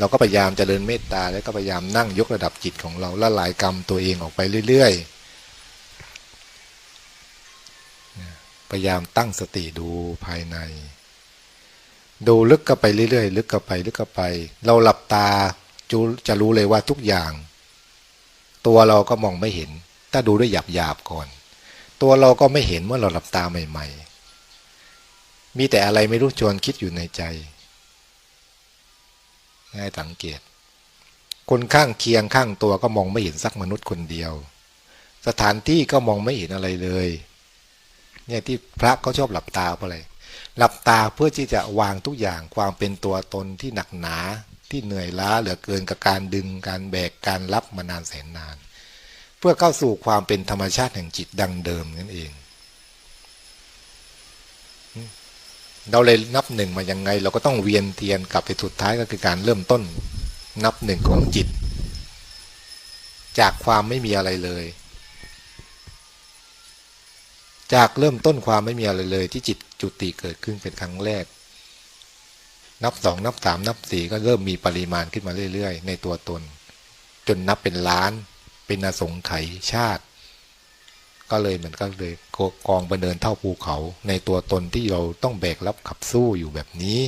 เราก็พยายามจเจริญเมตตาแล้วก็พยายามนั่งยกระดับจิตของเราละลายกรรมตัวเองออกไปเรื่อยๆ พยายามตั้งสติดูภายใน ดูลึกเข้าไปเรื่อยๆ ลึกเข้าไปลึกเข้าไป เราหลับตาจูจะรู้เลยว่าทุกอย่าง ตัวเราก็มองไม่เห็น ถ้าดูด้วยหยาบๆก่อน ตัวเราก็ไม่เห็นเมื่อเราหลับตาใหม่ ๆ มีแต่อะไรไม่รู้ชวนคิดอยู่ในใจ ให้สังเกต คนข้างเคียงข้างตัวก็มองไม่เห็นสักมนุษย์คนเดียว สถานที่ก็มองไม่เห็นอะไรเลย เนี่ยที่พระเขาชอบหลับตาเพราะอะไรหลับตาเพื่อที่จะวางทุกอย่างความเป็นตัวตนที่หนักหนาที่เหนื่อยล้าเหลือเกินกับการดึงการแบกการรับมานานแสนนาน เพื่อเข้าสู่ความเป็นธรรมชาติแห่งจิตดังเดิมนั่นเอง เราเลยนับหนึ่งมายังไง เราก็ต้องเวียนเทียนกลับไปสุดท้ายก็คือการเริ่มต้น นับหนึ่งของจิต จากความไม่มีอะไรเลย จากเริ่มต้นความไม่มีอะไรเลย ที่จิตจุติเกิดขึ้นเป็นครั้งแรก นับสองนับสามนับสี่ก็เริ่มมีปริมาณขึ้นมาเรื่อย ๆ ในตัวตน จนนับเป็นล้าน เป็นอสงไขยชาติ ก็เลยเหมือนก็เลยกองบันเดินเท่าภูเขา ในตัวตนที่เราต้องแบกรับขับสู้อยู่แบบนี้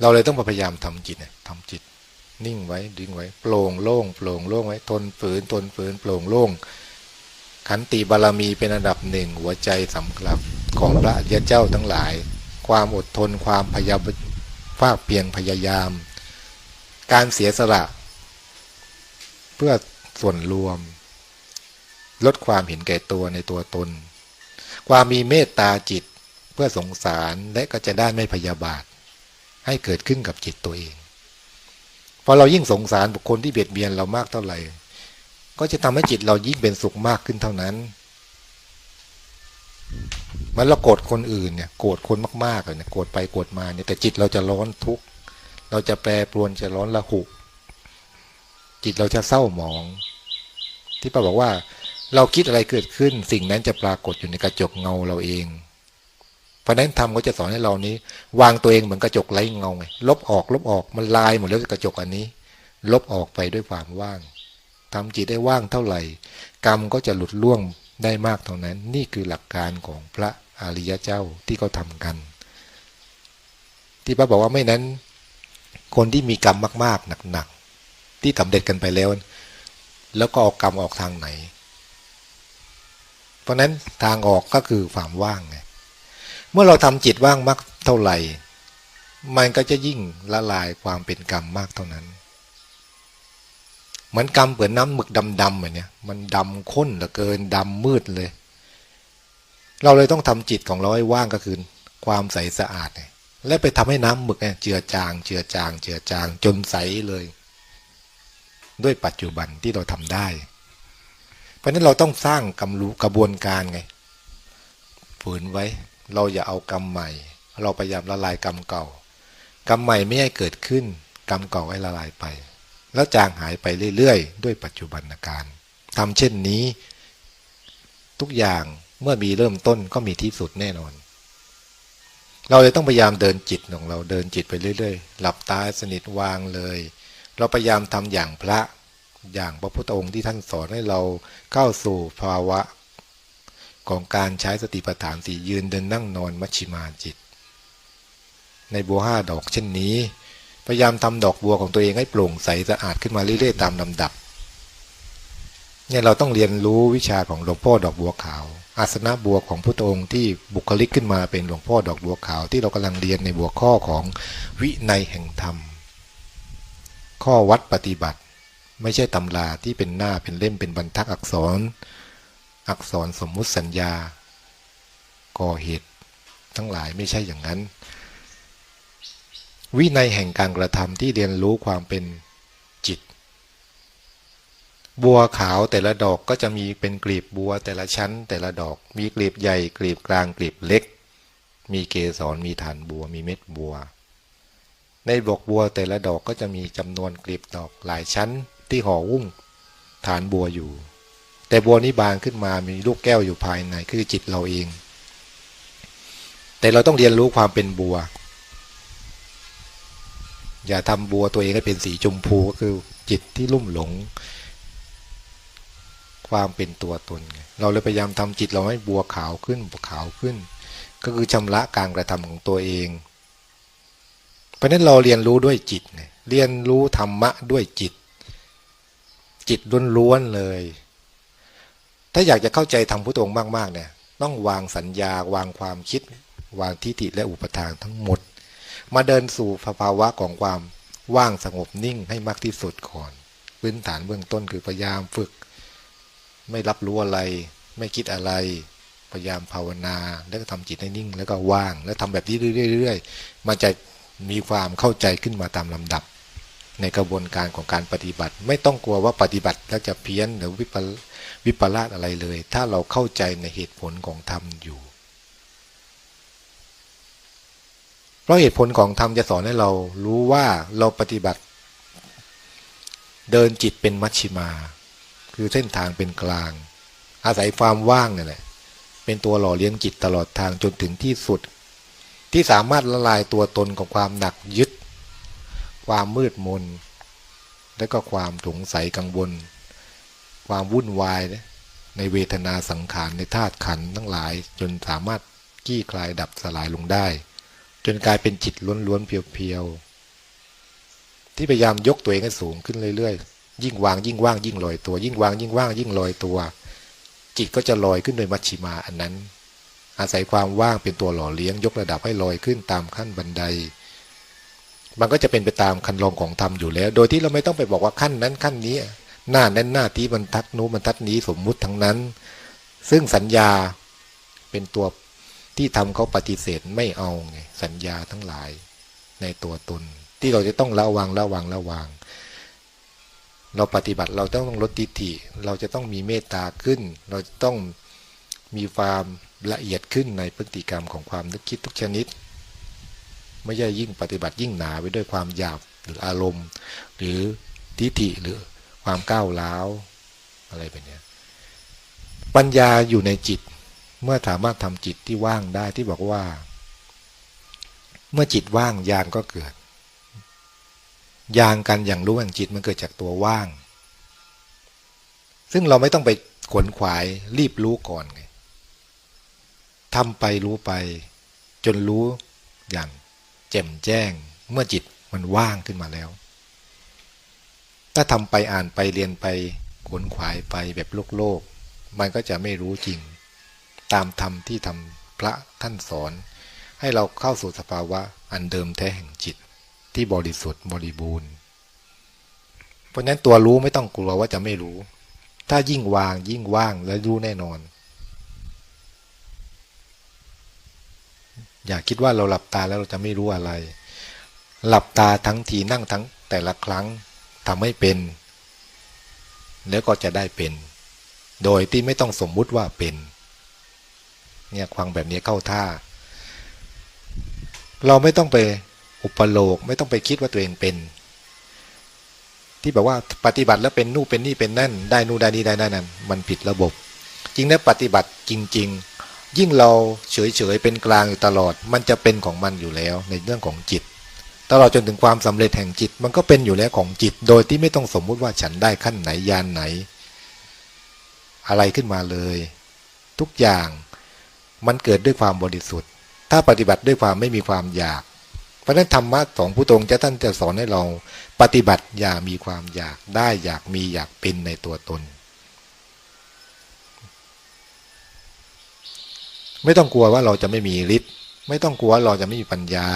เราเลยต้องพยายามทำจิตเนี่ยทำจิต นิ่งไว้ดึงไว้ โปร่งโล่งโปร่งโล่งไว้ ทนฝืนทนฝืนโปร่งโล่งขันติบารมีเป็นอันดับหนึ่งหัวใจสำคัญของพระอริยเจ้าทั้งหลาย ความอดทนความพยายามภาคเพียงพยายาม การเสียสละ เพื่อ ส่วนรวม ลดความเห็นแก่ตัวในตัวตน ความมีเมตตาจิตเพื่อสงสารและก็จะได้ไม่พยาบาท ให้เกิดขึ้นกับจิตตัวเองพอเรายิ่งสงสารบุคคลที่เบียดเบียนเรามากเท่าไหร่ ก็จะทำให้จิตเรายิ่งเป็นสุขมากขึ้นเท่านั้นมันเราโกรธคนอื่นเนี่ยโกรธคนมากๆเลยเนี่ยโกรธไปโกรธมาเนี่ยแต่จิตเราจะร้อนทุกข์เราจะแปรปรวนจะร้อนละหุจิตเราจะเศร้าหมอง ที่ป้าบอกว่า เราคิดอะไรเกิดขึ้น สิ่งนั้นจะปรากฏอยู่ในกระจกเงาเราเอง เพราะนั้นธรรมก็จะสอนให้เรานี้ วางตัวเองเหมือนกระจกไร้เงาไงลบออก ลบออกมันลายหมดแล้วกระจกอันนี้ ลบออกไปด้วยความว่างทำจิตได้ว่างเท่าไหร่ กรรมก็จะหลุดล่วงได้มากเท่านั้น นี่คือหลักการของพระอริยเจ้าที่เขาทากัน ที่พระบอกว่าไม่นั้น คนที่มีกรรมมาก ๆ หนัก ๆ ที่สำเร็จกันไปแล้ว แล้วก็ออกกรรมออกทางไหน เพราะนั้นทางออกก็คือความว่างไงเมื่อเราทำจิตว่างมากเท่าไหร่ มันก็จะยิ่งละลายความเป็นกรรมมากเท่านั้นเหมือนกำเปือนน้ำหมึกดำๆแบบนี้มันดำข้นเหลือเกินดำมืดเลย เราเลยต้องทำจิตของเราให้ว่างก็คือความใสสะอาด และไปทำให้น้ำหมึกเนี่ยเจือจาง เจือจาง เจือจางจนใสเลย ด้วยปัจจุบันที่เราทำได้ เพราะนั้นเราต้องสร้างกำรู้กระบวนการไง ฝืนไว้ เราอย่าเอากรรมใหม่ เราพยายามละลายกรรมเก่า กรรมใหม่ไม่ให้เกิดขึ้น กรรมเก่าให้ละลายไป แล้วจางหายไปเรื่อยๆ ด้วยปัจจุบันการทำเช่นนี้ ทุกอย่างเมื่อมีเริ่มต้นก็มีที่สุดแน่นอน เราเลยต้องพยายามเดินจิตของเราเดินจิตไปเรื่อย ๆ หลับตาสนิทวางเลย เราพยายามทำอย่างพระอย่างพระพุทธองค์ที่ท่านสอนให้เราเข้าสู่ภาวะ ของการใช้สติปัฏฐานสี่ยืนเดินนั่งนอนมัชชิมาจิต ในบัวห้าดอกเช่นนี้ พยายามทำดอกบัวของตัวเองให้โปร่งใสสะอาดขึ้นมาเรื่อยๆตามลำดับเนี่ยเราต้องเรียนรู้วิชาของหลวงพ่อดอกบัวขาว อาสนะบัวของพุทธองค์ที่บุคลิกขึ้นมาเป็นหลวงพ่อดอกบัวขาว ที่เรากำลังเรียนในบัวข้อของวิในแห่งธรรม ข้อวัดปฏิบัติ ไม่ใช่ตำราที่เป็นหน้าเป็นเล่มเป็นบรรทัดอักษร อักษรสมมุติสัญญา ก่อเหตุ ทั้งหลายไม่ใช่อย่างนั้น วินัยแห่งการกระทำที่เรียนรู้ความเป็นจิต บัวขาวแต่ละดอกก็จะมีเป็นกลีบบัวแต่ละชั้น แต่ละดอก มีกลีบใหญ่กลีบกลางกลีบเล็ก มีเกสรมีฐานบัว มีเม็ดบัว ในบกบัวแต่ละดอกก็จะมีจำนวนกลีบดอกหลายชั้นที่ห่อวุ้งฐานบัวอยู่ แต่บัวนี้บานขึ้นมามีลูกแก้วอยู่ภายในคือจิตเราเอง แต่เราต้องเรียนรู้ความเป็นบัว อย่าทำบัวตัวเองให้เป็นสีชมพูก็คือจิตที่ลุ่มหลง ความเป็นตัวตนไงเราเลยพยายามทำจิตเราให้บัวขาวขึ้นบัวขาวขึ้น ก็คือชำระการกระทำของตัวเอง เพราะนั้นเราเรียนรู้ด้วยจิตไงเรียนรู้ธรรมะด้วยจิต จิตล้วนๆเลย ถ้าอยากจะเข้าใจธรรมพุทธองค์มากๆเนี่ยต้องวางสัญญาวางความคิด วางทิฏฐิและอุปทานทั้งหมด มาเดินสู่ภาวะของความว่างสงบนิ่งให้มากที่สุดก่อนพื้นฐานเบื้องต้นคือพยายามฝึก ไม่รับรู้อะไร ไม่คิดอะไร พยายามภาวนา แล้วก็ทำจิตให้นิ่ง แล้วก็ว่าง แล้วทำแบบนี้เรื่อยๆมันจะ มีความเข้าใจขึ้นมาตามลำดับ ในกระบวนการของการปฏิบัติ ไม่ต้องกลัวว่าปฏิบัติแล้วจะเพี้ยนหรือวิปวิปลาสอะไรเลย ถ้าเราเข้าใจในเหตุผลของธรรมอยู่ เพราะเหตุผลของธรรมจะสอนให้เรารู้ว่าเราปฏิบัติ เดินจิตเป็นมัชชิมา คือเส้นทางเป็นกลาง อาศัยความว่างนี่แหละเป็นตัวหล่อเลี้ยงจิตตลอดทางจนถึงที่สุด ที่สามารถละลายตัวตนของความหนักยึด ความมืดมน และก็ความสงสัยกังวล ความวุ่นวายในเวทนาสังขารในธาตุขันธ์ทั้งหลาย จนสามารถกี้คลายดับสลายลงได้ จนกลายเป็นจิตล้วนๆเพียวๆที่พยายามยกตัวเองให้สูงขึ้นเรื่อยๆ ยิ่งวางยิ่งว่างยิ่งลอยตัว ยิ่งวางยิ่งว่างยิ่งลอยตัว จิตก็จะลอยขึ้นโดยมัชชิมาอันนั้น อาศัยความว่างเป็นตัวหล่อเลี้ยงยกระดับให้ลอยขึ้นตามขั้นบันได มันก็จะเป็นไปตามคันลองของธรรมอยู่แล้ว โดยที่เราไม่ต้องไปบอกว่าขั้นนั้นขั้นนี้ หน้านั้นหน้าที่บรรทัดนู้นบรรทัดนี้สมมุติทั้งนั้น ซึ่งสัญญาเป็นตัวที่ทำเขาปฏิเสธไม่เอาไงสัญญาทั้งหลายในตัวตน ที่เราจะต้องระวังระวังระวัง เราปฏิบัติเราต้องลดทิฏฐิ เราจะต้องมีเมตตาขึ้น เราจะต้อง มีความละเอียดขึ้นในพฤติกรรมของความนึกคิดทุกชนิด ไม่ใช่ยิ่งปฏิบัติยิ่งหนาไปด้วยความหยาบหรืออารมณ์ หรือทิฏฐิหรือความก้าวร้าวอะไรแบบนี้ปัญญาอยู่ในจิตเมื่อสามารถทำจิตที่ว่างได้ที่บอกว่า เมื่อจิตว่างญาณก็เกิดยางกันอย่างรู้อย่างจิตมันเกิดจากตัวว่าง ซึ่งเราไม่ต้องไปขวนขวายรีบรู้ก่อนไง ทำไปรู้ไป จนรู้อย่างแจ่มแจ้ง เมื่อจิตมันว่างขึ้นมาแล้ว ถ้าทำไปอ่านไปเรียนไปขวนขวายไปแบบโลกโลก มันก็จะไม่รู้จริง ตามธรรมที่ทำพระท่านสอน ให้เราเข้าสู่สภาวะอันเดิมแท้แห่งจิต ที่บริสุทธิ์บริบูรณ์ เพราะนั้นตัวรู้ไม่ต้องกลัวว่าจะไม่รู้ ถ้ายิ่งวางยิ่งว่างและรู้แน่นอน อย่าคิดว่าเราหลับตาแล้วเราจะไม่รู้อะไร หลับตาทั้งทีนั่งทั้งแต่ละครั้งทำให้เป็น แล้วก็จะได้เป็น โดยที่ไม่ต้องสมมุติว่าเป็น เนี่ยควังแบบนี้เข้าท่า เราไม่ต้องไปอุปโลกไม่ต้องไปคิดว่าตัวเองเป็น ที่แบบว่าปฏิบัติแล้วเป็นนู่เป็นนี่เป็นนั่น ได้นู่ได้นี่ได้นั่นมันผิดระบบ จริงนะปฏิบัติจริง ๆ ยิ่งเราเฉยๆเป็นกลางอยู่ตลอด มันจะเป็นของมันอยู่แล้วในเรื่องของจิต ตลอดจนถึงความสำเร็จแห่งจิต มันก็เป็นอยู่แล้วของจิต โดยที่ไม่ต้องสมมุติว่าฉันได้ขั้นไหนยานไหน อะไรขึ้นมาเลย ทุกอย่างมันเกิดด้วยความบริสุทธิ์ ถ้าปฏิบัติด้วยความไม่มีความอยาก เพราะนั้นธรรมะของผู้ตรงจะท่านจะสอนให้เราปฏิบัติอย่ามีความอยากได้อยากมีอยากเป็นในตัวตน ไม่ต้องกลัวว่าเราจะไม่มีฤทธิ์ไม่ต้องกลัวเราจะไม่มีปัญญา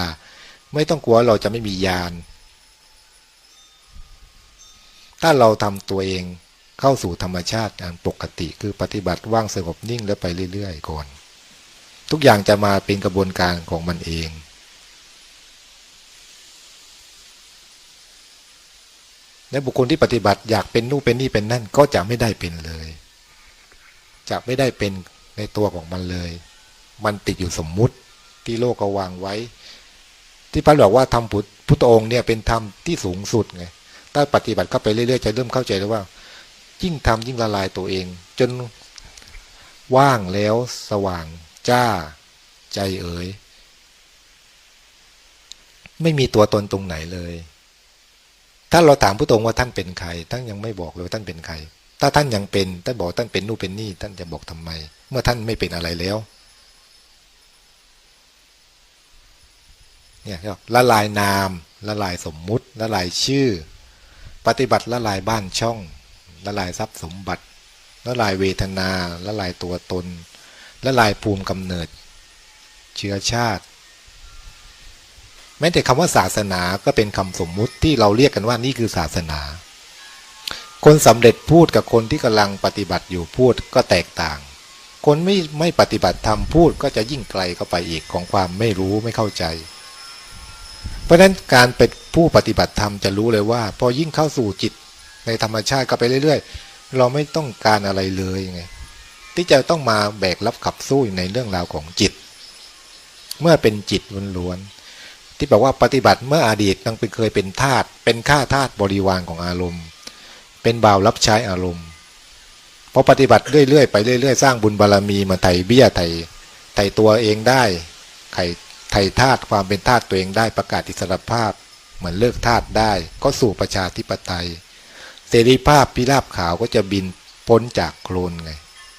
ไม่ต้องกลัวเราจะไม่มีญาณถ้าเราทำตัวเองเข้าสู่ธรรมชาติอย่างปกติคือปฏิบัติว่างสงบนิ่งแล้วไปเรื่อยๆก่อนทุกอย่างจะมาเป็นกระบวนการของมันเองและบุคคลที่ปฏิบัติอยากเป็นนู่นเป็นนี่เป็นนั่นก็จะไม่ได้เป็นเลย จะไม่ได้เป็นในตัวของมันเลย มันติดอยู่สมมุติที่โลกก็วางไว้ ที่พระบอกว่าทำพุทพุทธองค์เนี่ยเป็นธรรมที่สูงสุดไงถ้าปฏิบัติเข้าไปเรื่อยๆจะเริ่มเข้าใจแล้วว่า ยิ่งทำยิ่งละลายตัวเอง จนว่างแล้วสว่างจ้าใจเอ๋ยไม่มีตัวตนตรงไหนเลย ถ้าเราถามผู้ตรงว่าท่านเป็นใคร ท่านยังไม่บอกเลยว่าท่านเป็นใคร ถ้าท่านยังเป็น ท่านบอกท่านเป็นนู่นเป็นนี่ ท่านจะบอกทำไม เมื่อท่านไม่เป็นอะไรแล้ว เนี่ยละลายนาม ละลายสมมุติ ละลายชื่อ ปฏิบัติละลายบ้านช่อง ละลายทรัพย์สมบัติ ละลายเวทนา ละลายตัวตน ละลายภูมิกำเนิด เชื้อชาติ แม้แต่คำว่าศาสนาก็เป็นคำสมมุติที่เราเรียกกันว่านี่คือศาสนา คนสำเร็จพูดกับคนที่กำลังปฏิบัติอยู่พูดก็แตกต่างคนไม่ไม่ปฏิบัติธรรมพูดก็จะยิ่งไกลเข้าไปอีกของความไม่รู้ไม่เข้าใจ เพราะฉะนั้นการเป็นผู้ปฏิบัติธรรมจะรู้เลยว่า พอยิ่งเข้าสู่จิตในธรรมชาติก็ไปเรื่อยๆ เราไม่ต้องการอะไรเลยไงที่จะต้องมาแบกรับขับสู้ในเรื่องราวของจิต เมื่อเป็นจิตล้วนๆที่บอกว่าปฏิบัติเมื่ออดีตต้งเป็นเคยเป็นทาสเป็นข้าทาสบริวารของอารมณ์ เป็นบ่าวรับใช้อารมณ์พอปฏิบัติเรื่อยๆไปเรื่อยๆ สร้างบุญบารรมีมาไถ่เบี้ยไถ่ไถ่ตัวเองได้ไถ่ ไถ่ทาสความเป็นทาสตัวเองได้ประกาศอิสรภาพ เหมือนเลิกทาสได้ ก็สู่ประชาธิปไตย เสรีภาพพิราบขาวก็จะบินพ้นจากโคลนไง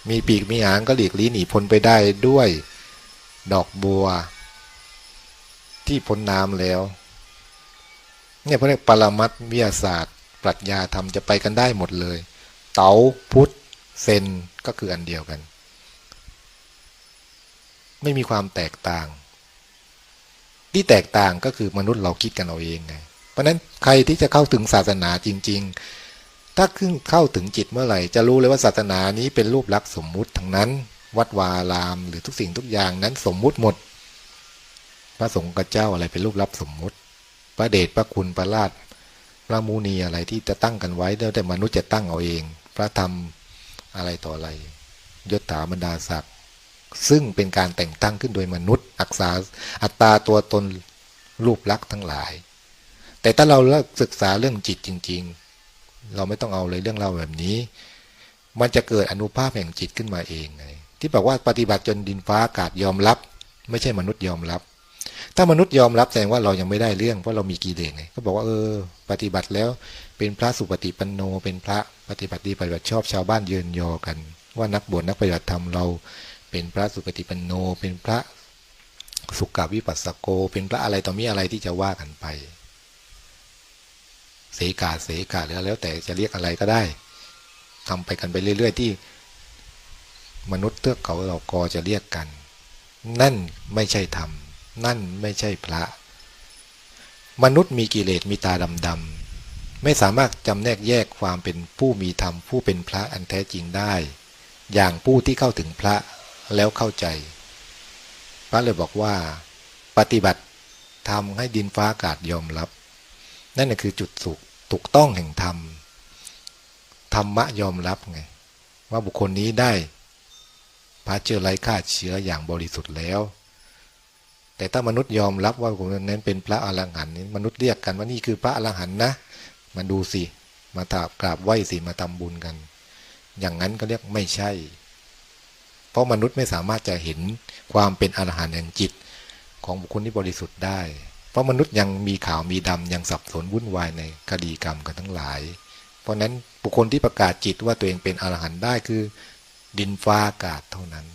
มีปีกมีหางก็หลีกลี้หนีพ้นไปได้ด้วย ดอกบัว ที่พ้นน้ำแล้ว เนี่ยเขาเรียกปรมัตถ์วิทยาศาสตร์ ปรัชญาธรรมจะไปกันได้หมดเลย เต๋าพุทธเซนก็คืออันเดียวกัน ไม่มีความแตกต่าง ที่แตกต่างก็คือมนุษย์เราคิดกันเอาเองไง เพราะนั้นใครที่จะเข้าถึงศาสนาจริง ๆ ถ้าขึ้นเข้าถึงจิตเมื่อไหร่ จะรู้เลยว่าศาสนานี้เป็นรูปลักษณ์สมมุติทั้งนั้น วัดวาราม หรือทุกสิ่งทุกอย่างนั้นสมมุติหมด พระสงฆ์กับเจ้าอะไรเป็นรูปลักษณ์สมมุติ พระเดชพระคุณพระราชพระมูนีอะไรที่จะตั้งกันไว้แล้วแต่มนุษย์จะตั้งเอาเอง พระธรรมอะไรต่ออะไรยศถาบรรดาศักดิ์ ซึ่งเป็นการแต่งตั้งขึ้นโดยมนุษย์ อักษาอัตราตัวตนรูปลักษณ์ทั้งหลาย แต่ถ้าเราเลิกศึกษาเรื่องจิตจริง ๆ เราไม่ต้องเอาเลยเรื่องเราแบบนี้ มันจะเกิดอนุภาพแห่งจิตขึ้นมาเองไงที่บอกว่าปฏิบัติจนดินฟ้าอากาศยอมรับ ไม่ใช่มนุษย์ยอมรับ ถ้ามนุษย์ยอมรับแสดงว่าเรายังไม่ได้เรื่องเพราะเรามีกิเลสไงก็บอกว่าเออ ปฏิบัติแล้วเป็นพระสุปฏิปันโน เป็นพระปฏิบัติดีปฏิบัติชอบชาวบ้านเยินยอกัน ว่านักบวชนักปฏิบัติธรรมเรา เป็นพระสุปฏิปันโน เป็นพระสุกาวิปัสสโก เป็นพระอะไรต่อมีอะไรที่จะว่ากันไป เสกาเสกาหรือแล้วแต่จะเรียกอะไรก็ได้ทำไปกันไปเรื่อย ๆ ที่ มนุษย์เทือกเขาเรากอจะเรียกกัน นั่นไม่ใช่ธรรม นั่นไม่ใช่พระ มนุษย์มีกิเลสมีตาดำๆไม่สามารถจำแนกแยกความเป็นผู้มีธรรมผู้เป็นพระอันแท้จริงได้ อย่างผู้ที่เข้าถึงพระ แล้วเข้าใจ พระเลยบอกว่า ปฏิบัติทำให้ดินฟ้าอากาศยอมรับ นั่นคือจุดสุขถูกต้องแห่งธรรมธรรมะยอมรับไง ว่าบุคคลนี้ได้พระเจ้าไร้ค่าเชื้ออย่างบริสุทธิ์แล้ว แต่ถ้ามนุษย์ยอมรับว่าบุคคลนั้นเป็นพระอรหันต์นี้มนุษย์เรียกกันว่านี่คือพระอรหันต์นะมาดูสิ มาถากราบไหว้สิมาทำบุญกัน อย่างนั้นก็เรียกไม่ใช่ เพราะมนุษย์ไม่สามารถจะเห็นความเป็นอรหันต์แห่งจิต ของบุคคลที่บริสุทธิ์ได้ เพราะมนุษย์ยังมีขาวมีดำยังสับสนวุ่นวายในคดีกรรมกันทั้งหลาย เพราะนั้นบุคคลที่ประกาศจิตว่าตัวเองเป็นอรหันต์ได้คือ ดินฟ้าอากาศเท่านั้น